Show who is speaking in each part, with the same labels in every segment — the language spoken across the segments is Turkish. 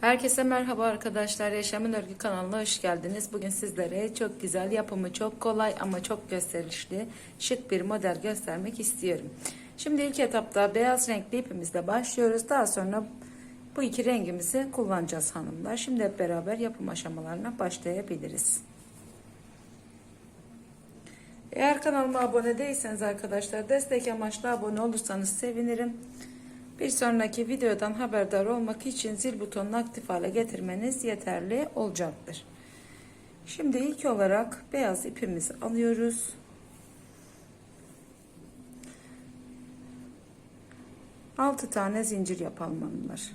Speaker 1: Herkese merhaba arkadaşlar. Yaşamın Örgü kanalına hoş geldiniz. Bugün sizlere çok güzel, yapımı çok kolay ama çok gösterişli, şık bir model göstermek istiyorum. Şimdi ilk etapta beyaz renkli ipimizle başlıyoruz. Daha sonra bu iki rengimizi kullanacağız hanımlar. Şimdi hep beraber yapım aşamalarına başlayabiliriz. Eğer kanalıma abone değilseniz arkadaşlar destek amaçlı abone olursanız sevinirim. Bir sonraki videodan haberdar olmak için zil butonunu aktif hale getirmeniz yeterli olacaktır. Şimdi ilk olarak beyaz ipimizi alıyoruz. Altı tane zincir yapalım hanımlar.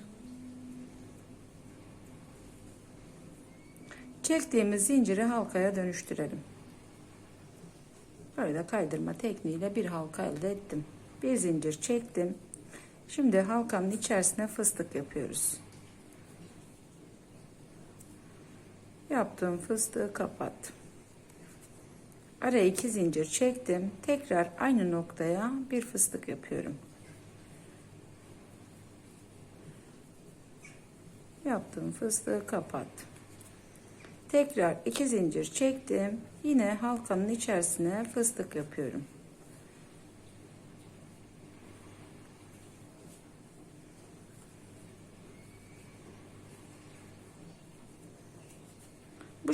Speaker 1: Çektiğimiz zinciri halkaya dönüştürelim. Böyle kaydırma tekniğiyle bir halka elde ettim. Bir zincir çektim. Şimdi halkanın içerisine fıstık yapıyoruz. Yaptığım fıstığı kapattım. Araya iki zincir çektim. Tekrar aynı noktaya bir fıstık yapıyorum. Yaptığım fıstığı kapattım. Tekrar iki zincir çektim. Yine halkanın içerisine fıstık yapıyorum.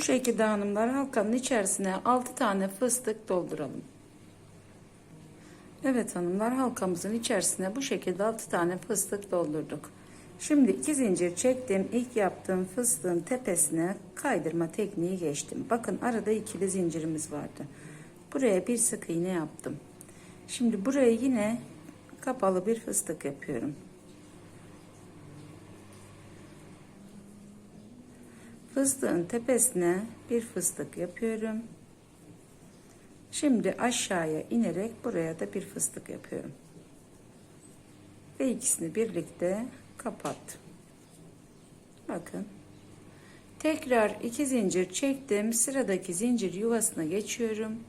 Speaker 1: Bu şekilde hanımlar halkanın içerisine 6 tane fıstık dolduralım. Evet hanımlar halkamızın içerisine bu şekilde 6 tane fıstık doldurduk. Şimdi iki zincir çektim. İlk yaptığım fıstığın tepesine kaydırma tekniği geçtim. Bakın arada ikili zincirimiz vardı. Buraya bir sık iğne yaptım. Şimdi buraya yine kapalı bir fıstık yapıyorum. Fıstığın tepesine bir fıstık yapıyorum. Şimdi aşağıya inerek buraya da bir fıstık yapıyorum. Ve ikisini birlikte kapattım. Bakın. Tekrar iki zincir çektim. Sıradaki zincir yuvasına geçiyorum.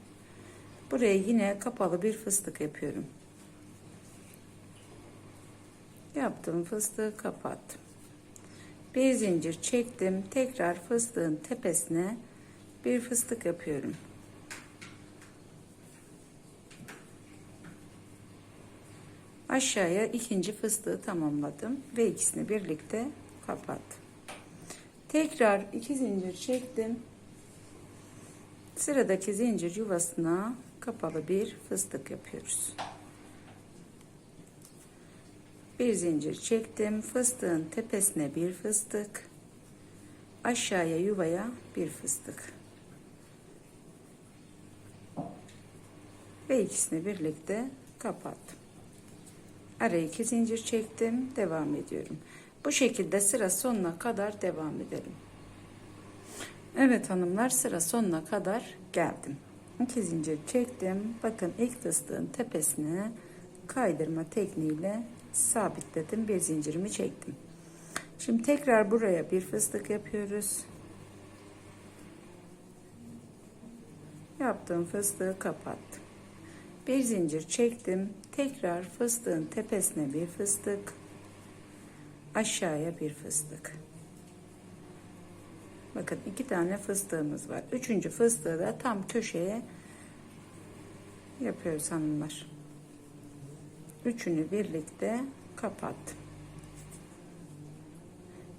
Speaker 1: Buraya yine kapalı bir fıstık yapıyorum. Yaptım fıstığı kapattım. Bir zincir çektim. Tekrar fıstığın tepesine bir fıstık yapıyorum. Aşağıya ikinci fıstığı tamamladım ve ikisini birlikte kapattım. Tekrar iki zincir çektim. Sıradaki zincir yuvasına kapalı bir fıstık yapıyoruz. Bir zincir çektim. Fıstığın tepesine bir fıstık. Aşağıya yuvaya bir fıstık. Ve ikisini birlikte kapattım. Araya iki zincir çektim. Devam ediyorum. Bu şekilde sıra sonuna kadar devam edelim. Evet hanımlar sıra sonuna kadar geldim. İki zincir çektim. Bakın ilk fıstığın tepesine kaydırma tekniğiyle sabitledim. Bir zincirimi çektim. Şimdi tekrar buraya bir fıstık yapıyoruz. Yaptığım fıstığı kapattım. Bir zincir çektim. Tekrar fıstığın tepesine bir fıstık. Aşağıya bir fıstık. Bakın iki tane fıstığımız var. Üçüncü fıstığı da tam köşeye yapıyoruz hanımlar. Üçünü birlikte kapattım.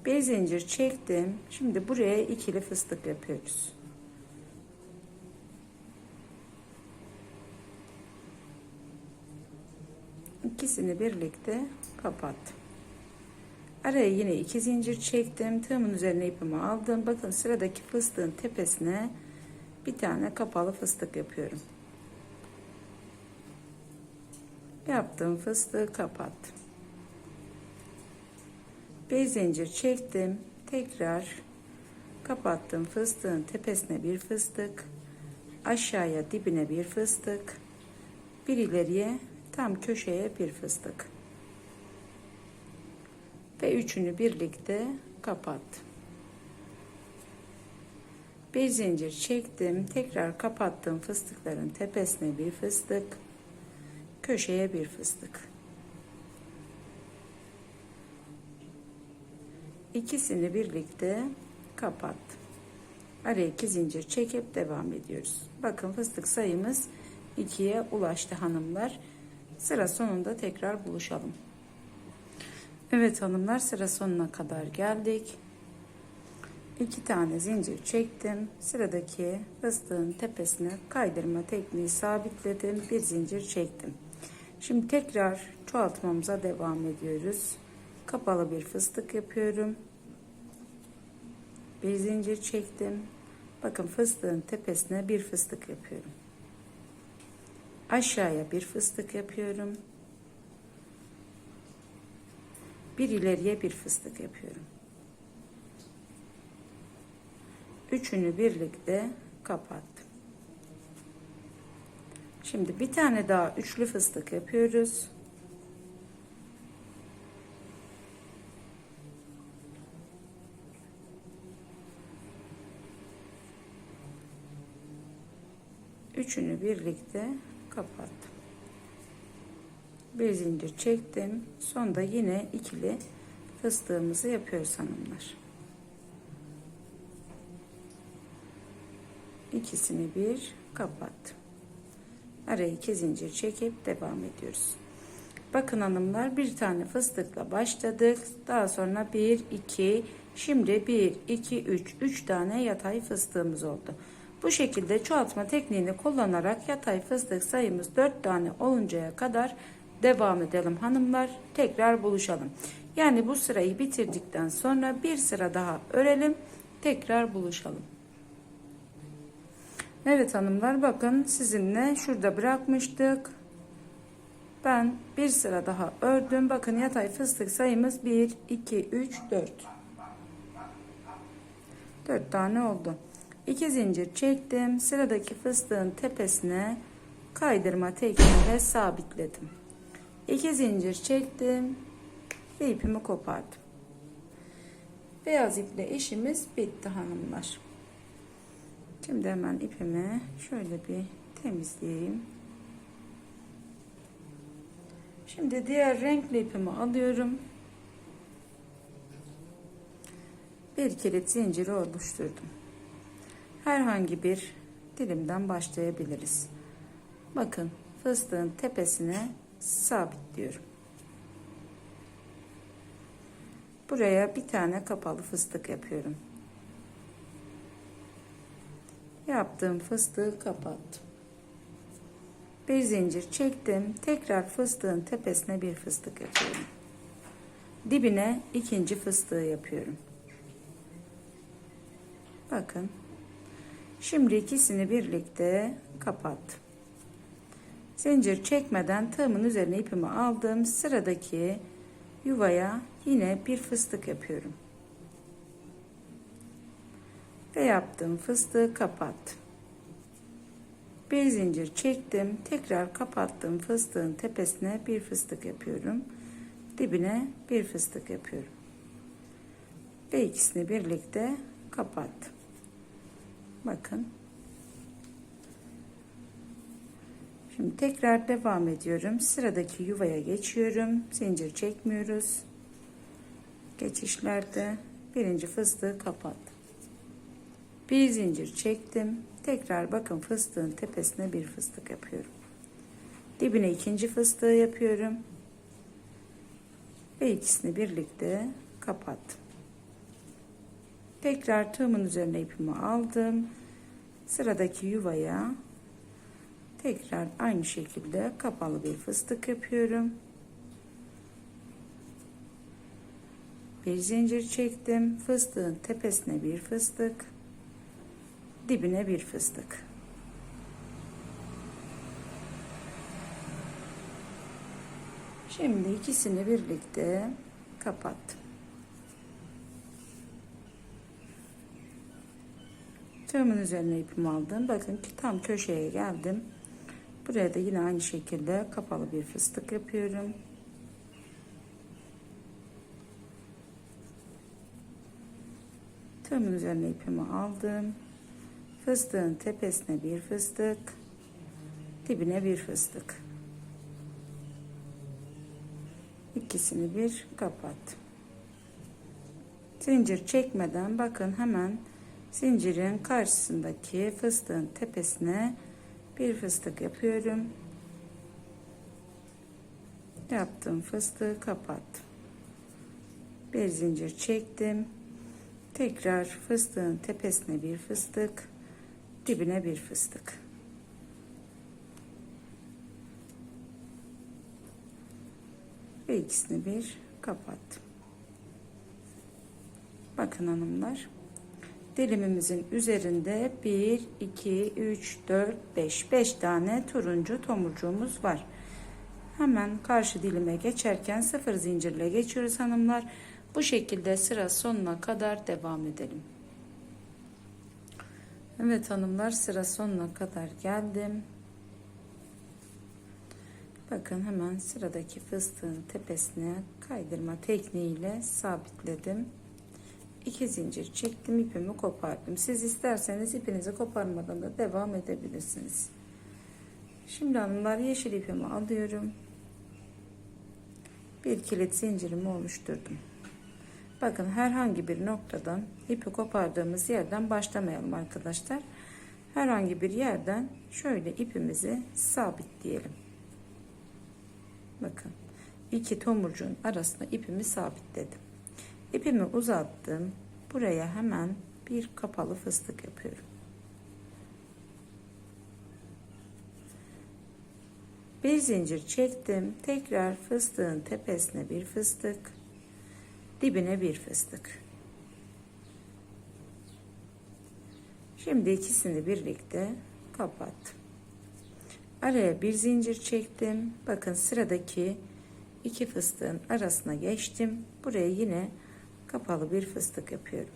Speaker 1: Bir zincir çektim. Şimdi buraya ikili fıstık yapıyoruz. İkisini birlikte kapattım. Araya yine iki zincir çektim. Tığımın üzerine ipimi aldım. Bakın sıradaki fıstığın tepesine bir tane kapalı fıstık yapıyorum. Yaptığım fıstığı kapattım. Bir zincir çektim. Tekrar kapattım fıstığın tepesine bir fıstık. Aşağıya dibine bir fıstık. Bir ileriye tam köşeye bir fıstık. Ve üçünü birlikte kapattım. Bir zincir çektim. Tekrar kapattım fıstıkların tepesine bir fıstık köşeye bir fıstık. ikisini birlikte kapattım. Araya iki zincir çekip devam ediyoruz. Bakın fıstık sayımız 2'ye ulaştı hanımlar. Sıra sonunda tekrar buluşalım. Evet hanımlar sıra sonuna kadar geldik. İki tane zincir çektim. Sıradaki fıstığın tepesine kaydırma tekniği sabitledim. Bir zincir çektim. Şimdi tekrar çoğaltmamıza devam ediyoruz. Kapalı bir fıstık yapıyorum. Bir zincir çektim. Bakın fıstığın tepesine bir fıstık yapıyorum. Aşağıya bir fıstık yapıyorum. Bir ileriye bir fıstık yapıyorum. Üçünü birlikte kapattım. Şimdi bir tane daha üçlü fıstık yapıyoruz. Üçünü birlikte kapattım. Bir zincir çektim. Sonda yine ikili fıstığımızı yapıyoruz hanımlar. İkisini bir kapattım. Araya iki zincir çekip devam ediyoruz. Bakın hanımlar bir tane fıstıkla başladık. Daha sonra 1, 2, şimdi 1, 2, 3, 3 tane yatay fıstığımız oldu. Bu şekilde çoğaltma tekniğini kullanarak yatay fıstık sayımız 4 tane oluncaya kadar devam edelim hanımlar. Tekrar buluşalım. Yani bu sırayı bitirdikten sonra bir sıra daha örelim. Tekrar buluşalım. Evet hanımlar bakın sizinle şurada bırakmıştık. Ben bir sıra daha ördüm. Bakın yatay fıstık sayımız 1, 2, 3, 4. 4 tane oldu. 2 zincir çektim. Sıradaki fıstığın tepesine kaydırma tekniğiyle sabitledim. 2 zincir çektim ve ipimi kopardım. Beyaz iple işimiz bitti hanımlar. Şimdi hemen ipimi şöyle bir temizleyeyim. Şimdi diğer renkli ipimi alıyorum. Bir kilit zinciri oluşturdum. Herhangi bir dilimden başlayabiliriz. Bakın fıstığın tepesine sabitliyorum. Buraya bir tane kapalı fıstık yapıyorum. Yaptığım fıstığı kapattım. Bir zincir çektim. Tekrar fıstığın tepesine bir fıstık yapıyorum. Dibine ikinci fıstığı yapıyorum. Bakın. Şimdi ikisini birlikte kapattım. Zincir çekmeden tığımın üzerine ipimi aldım. Sıradaki yuvaya yine bir fıstık yapıyorum ve yaptığım fıstığı kapattım. Bir zincir çektim. Tekrar kapattığım fıstığın tepesine bir fıstık yapıyorum. Dibine bir fıstık yapıyorum. Ve ikisini birlikte kapattım. Bakın. Şimdi tekrar devam ediyorum. Sıradaki yuvaya geçiyorum. Zincir çekmiyoruz. Geçişlerde birinci fıstığı kapattım. Bir zincir çektim. Tekrar bakın fıstığın tepesine bir fıstık yapıyorum. Dibine ikinci fıstığı yapıyorum. Ve ikisini birlikte kapattım. Tekrar tığımın üzerine ipimi aldım. Sıradaki yuvaya tekrar aynı şekilde kapalı bir fıstık yapıyorum. Bir zincir çektim. Fıstığın tepesine bir fıstık dibine bir fıstık. Şimdi ikisini birlikte kapattım. Tığımın üzerine ipimi aldım. Bakın ki tam köşeye geldim. Buraya da yine aynı şekilde kapalı bir fıstık yapıyorum. Tığımın üzerine ipimi aldım. Fıstığın tepesine bir fıstık, dibine bir fıstık. İkisini bir kapat. Zincir çekmeden bakın hemen zincirin karşısındaki fıstığın tepesine bir fıstık yapıyorum. Yaptım fıstığı kapattım. Bir zincir çektim. Tekrar fıstığın tepesine bir fıstık, dibine bir fıstık. Ve ikisini bir kapattım. Bakın hanımlar. Dilimimizin üzerinde 1, 2, 3, 4, 5. 5 tane turuncu tomurcuğumuz var. Hemen karşı dilime geçerken sıfır zincirle geçiyoruz hanımlar. Bu şekilde sıra sonuna kadar devam edelim. Evet hanımlar sıra sonuna kadar geldim. Bakın hemen sıradaki fıstığın tepesine kaydırma tekniğiyle sabitledim. İki zincir çektim ipimi kopardım. Siz isterseniz ipinizi koparmadan da devam edebilirsiniz. Şimdi hanımlar yeşil ipimi alıyorum. Bir kilit zincirimi oluşturdum. Bakın herhangi bir noktadan ipi kopardığımız yerden başlamayalım arkadaşlar. Herhangi bir yerden şöyle ipimizi sabitleyelim. Bakın iki tomurcuğun arasında ipimi sabitledim. İpimi uzattım. Buraya hemen bir kapalı fıstık yapıyorum. Bir zincir çektim. Tekrar fıstığın tepesine bir fıstık. Dibine bir fıstık. Şimdi ikisini birlikte kapattım. Araya bir zincir çektim. Bakın sıradaki iki fıstığın arasına geçtim. Buraya yine kapalı bir fıstık yapıyorum.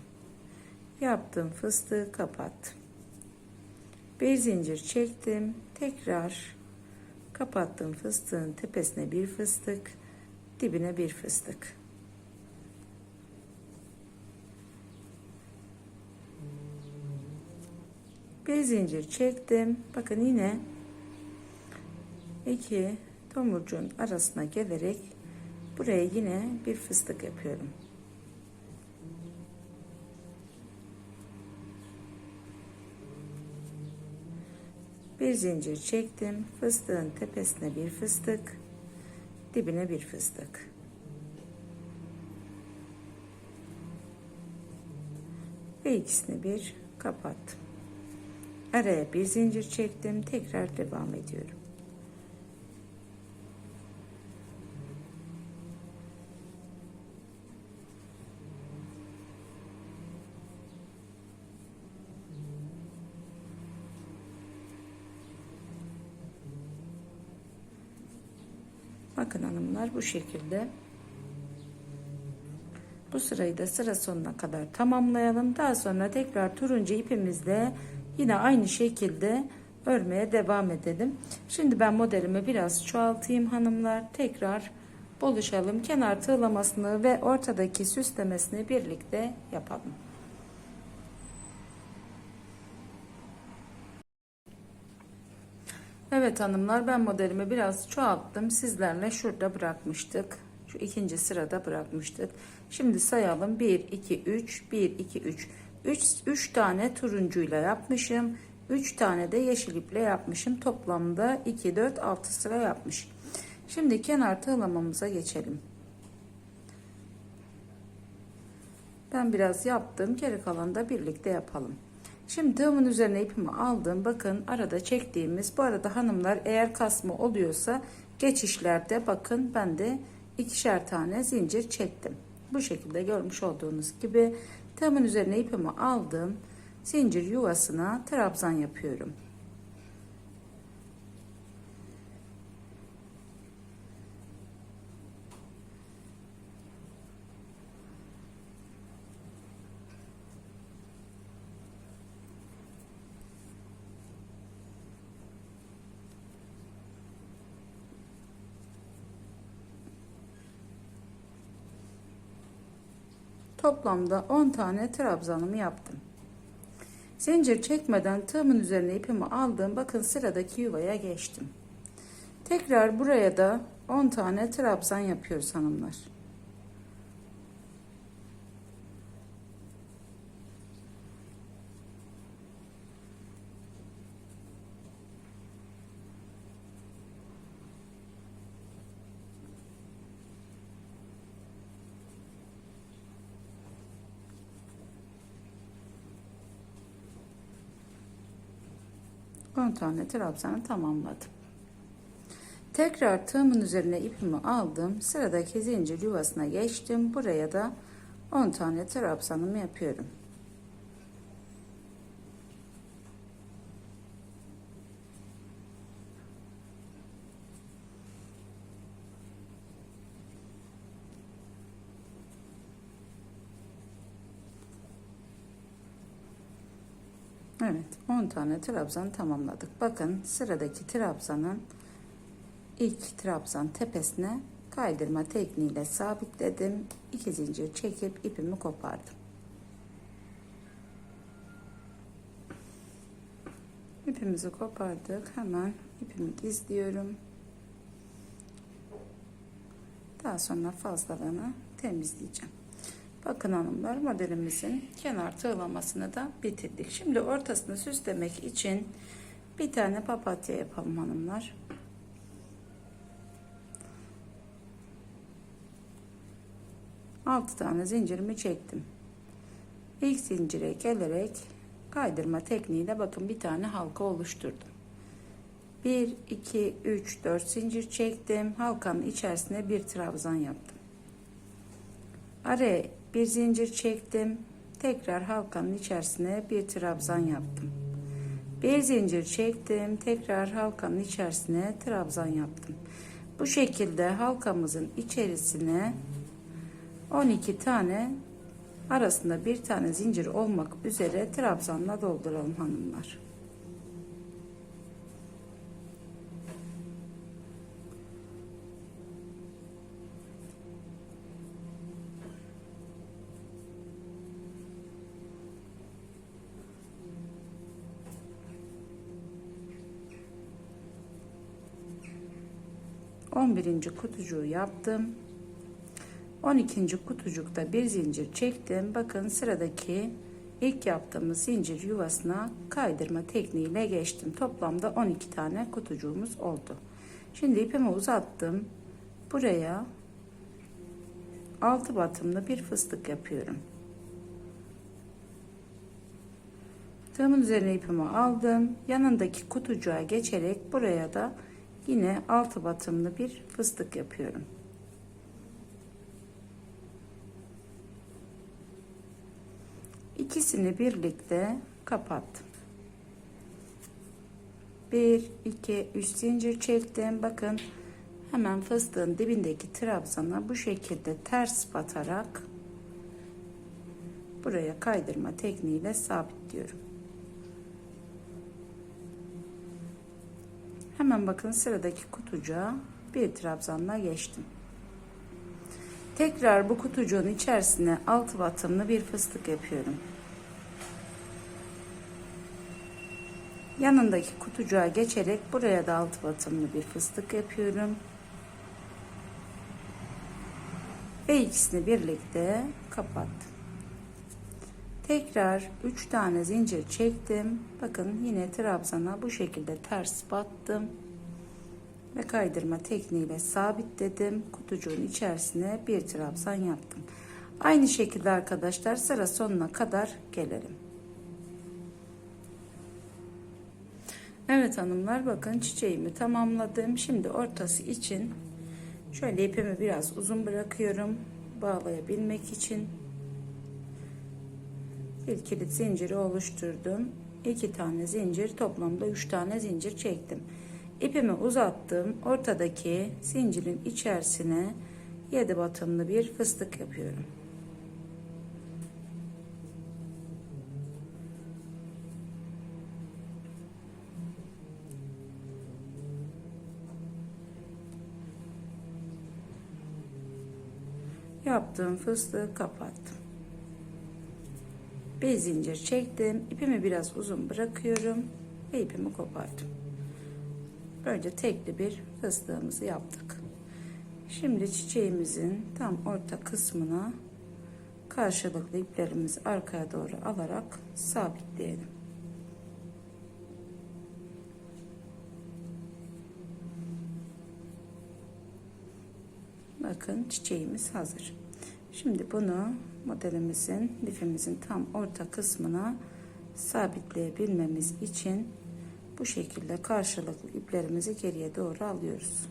Speaker 1: Yaptım fıstığı kapattım. Bir zincir çektim. Tekrar kapattım fıstığın tepesine bir fıstık, dibine bir fıstık. Bir zincir çektim. Bakın yine iki tomurcuğun arasına gelerek buraya yine bir fıstık yapıyorum. Bir zincir çektim. Fıstığın tepesine bir fıstık, dibine bir fıstık. Ve ikisini bir kapattım. Araya bir zincir çektim. Tekrar devam ediyorum. Bakın hanımlar bu şekilde. Bu sırayı da sıra sonuna kadar tamamlayalım. Daha sonra tekrar turuncu ipimizle yine aynı şekilde örmeye devam edelim. Şimdi ben modelimi biraz çoğaltayım hanımlar. Tekrar buluşalım. Kenar tığlamasını ve ortadaki süslemesini birlikte yapalım. Evet hanımlar ben modelimi biraz çoğalttım. Sizlerle şurada bırakmıştık. Şu ikinci sırada bırakmıştık. Şimdi sayalım. 1, 2, 3, 1, 2, 3. 3, 3 tane turuncuyla yapmışım. 3 tane de yeşil iple yapmışım. Toplamda 2, 4, 6 sıra yapmışım. Şimdi kenar tığlamamıza geçelim. Ben biraz yaptım. Geri kalanı da birlikte yapalım. Şimdi tığımın üzerine ipimi aldım. Bakın arada çektiğimiz bu arada hanımlar eğer kasma oluyorsa geçişlerde bakın ben de ikişer tane zincir çektim. Bu şekilde görmüş olduğunuz gibi tığımın üzerine ipimi aldım. Zincir yuvasına trabzan yapıyorum. Toplamda 10 tane trabzanımı yaptım. Zincir çekmeden tığımın üzerine ipimi aldım. Bakın sıradaki yuvaya geçtim. Tekrar buraya da 10 tane trabzan yapıyoruz hanımlar. 10 tane trabzanı tamamladım. Tekrar tığımın üzerine ipimi aldım. Sıradaki zincir yuvasına geçtim. Buraya da 10 tane trabzanımı yapıyorum. Evet 10 tane trabzan tamamladık. Bakın sıradaki trabzanın ilk trabzan tepesine kaydırma tekniğiyle sabitledim. 2 zincir çekip ipimi kopardım. İpimizi kopardık. Hemen ipimi gizliyorum. Daha sonra fazlalığını temizleyeceğim. Bakın hanımlar modelimizin kenar tığlamasını da bitirdik. Şimdi ortasını süslemek için bir tane papatya yapalım hanımlar. Altı tane zincirimi çektim. İlk zincire gelerek kaydırma tekniğiyle bakın bir tane halka oluşturdum. 1 2 3 4 zincir çektim. Halkanın içerisine bir trabzan yaptım. Araya bir zincir çektim. Tekrar halkanın içerisine bir trabzan yaptım. Bir zincir çektim. Tekrar halkanın içerisine trabzan yaptım. Bu şekilde halkamızın içerisine 12 tane arasında bir tane zincir olmak üzere trabzanla dolduralım hanımlar. On birinci kutucuğu yaptım. 12. kutucukta bir zincir çektim. Bakın sıradaki ilk yaptığımız zincir yuvasına kaydırma tekniğiyle geçtim. Toplamda 12 tane kutucuğumuz oldu. Şimdi ipimi uzattım. Buraya 6 batımlı bir fıstık yapıyorum. Tığımın üzerine ipimi aldım. Yanındaki kutucuğa geçerek buraya da yine 6 batımlı bir fıstık yapıyorum. İkisini birlikte kapattım. 1 2 3 zincir çektim. Bakın hemen fıstığın dibindeki trabzana bu şekilde ters batarak buraya kaydırma tekniğiyle sabitliyorum. Hemen bakın sıradaki kutucuğa bir trabzanla geçtim. Tekrar bu kutucuğun içerisine altı batımlı bir fıstık yapıyorum. Yanındaki kutucuğa geçerek buraya da altı batımlı bir fıstık yapıyorum. Ve ikisini birlikte kapattım. Tekrar 3 tane zincir çektim. Bakın yine trabzana bu şekilde ters battım ve kaydırma tekniğiyle sabitledim. Kutucuğun içerisine bir trabzan yaptım. Aynı şekilde arkadaşlar sıra sonuna kadar gelelim. Evet hanımlar bakın çiçeğimi tamamladım. Şimdi ortası için şöyle ipimi biraz uzun bırakıyorum. Bağlayabilmek için. Kilit zinciri oluşturdum. İki tane zincir toplamda üç tane zincir çektim. İpimi uzattım. Ortadaki zincirin içerisine 7 batımlı bir fıstık yapıyorum. Yaptığım fıstığı kapattım. Bir zincir çektim. İpimi biraz uzun bırakıyorum ve ipimi kopardım. Böylece tekli bir fıstığımızı yaptık. Şimdi çiçeğimizin tam orta kısmına karşılıklı iplerimizi arkaya doğru alarak sabitleyelim. Bakın çiçeğimiz hazır. Şimdi bunu modelimizin lifimizin tam orta kısmına sabitleyebilmemiz için bu şekilde karşılıklı iplerimizi geriye doğru alıyoruz.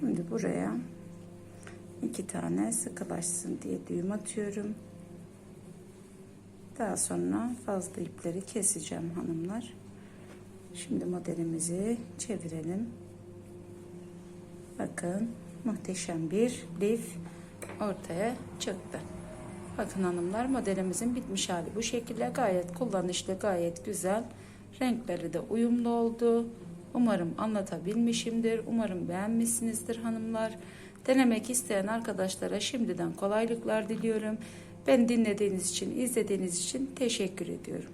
Speaker 1: Şimdi buraya iki tane sıkılaşsın diye düğüm atıyorum. Daha sonra fazla ipleri keseceğim hanımlar. Şimdi modelimizi çevirelim. Bakın muhteşem bir lif ortaya çıktı. Bakın hanımlar modelimizin bitmiş hali bu şekilde gayet kullanışlı gayet güzel. Renkleri de uyumlu oldu. Umarım anlatabilmişimdir. Umarım beğenmişsinizdir hanımlar. Denemek isteyen arkadaşlara şimdiden kolaylıklar diliyorum. Ben dinlediğiniz için, izlediğiniz için teşekkür ediyorum.